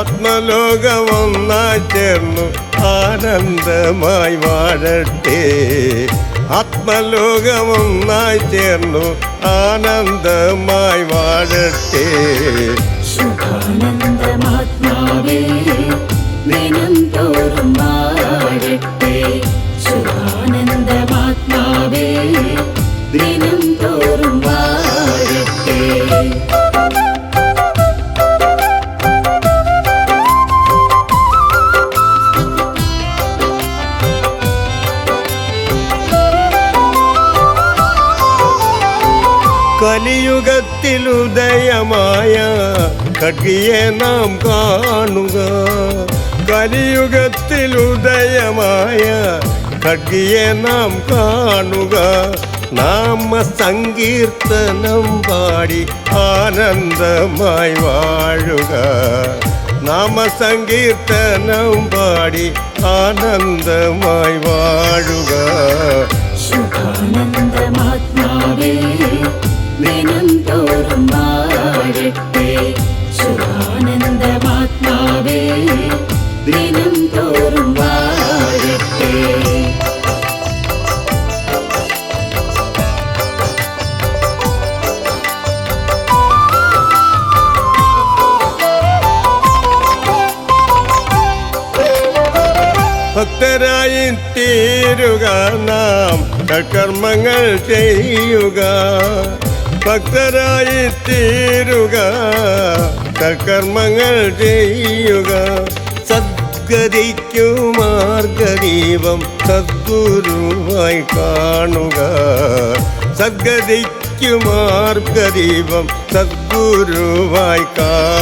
ആത്മലോകമൊന്നായി ചേർന്നു ആനന്ദമായി വാഴട്ടെ. ആത്മലോകമൊന്നായി ചേർന്നു ആനന്ദമായി വാഴട്ടെ. ശുഭാനന്ദമാത്മാവേ ദിനം തോറും വാഴട്ടെ. ശുഭാനന്ദമാത്മാവേ കലിയുഗത്തിലുദയമായ ഖഡ്ഗിയെ നാം കാണുക കലിയുഗത്തിലുദയമായ ഖഡ്ഗിയെ നാം കാണുക നാമ സങ്കീർത്തനം പാടി ആനന്ദമായി വാഴുക നാമ സങ്കീർത്തനം പാടി ആനന്ദമായി വാഴുക ശുഭാനന്ദമാത്മാവേ ദിനം തോറും വാഴട്ടെ. ശുഭാനന്ദമാത്മാവേ ദിനം തോറും വാഴട്ടെ. ഭക്തരായി തീരുക നാം കർമ്മങ്ങൾ ചെയ്യുക. ഭക്തരായി തീരുക സൽക്കർമ്മങ്ങൾ ചെയ്യുക സദ്ഗതിക്കു മാർഗദീപം സദ്ഗുരുവായി കാണുക സദ്ഗതിക്കു മാർഗദീപം സദ്ഗുരുവായി കാണുക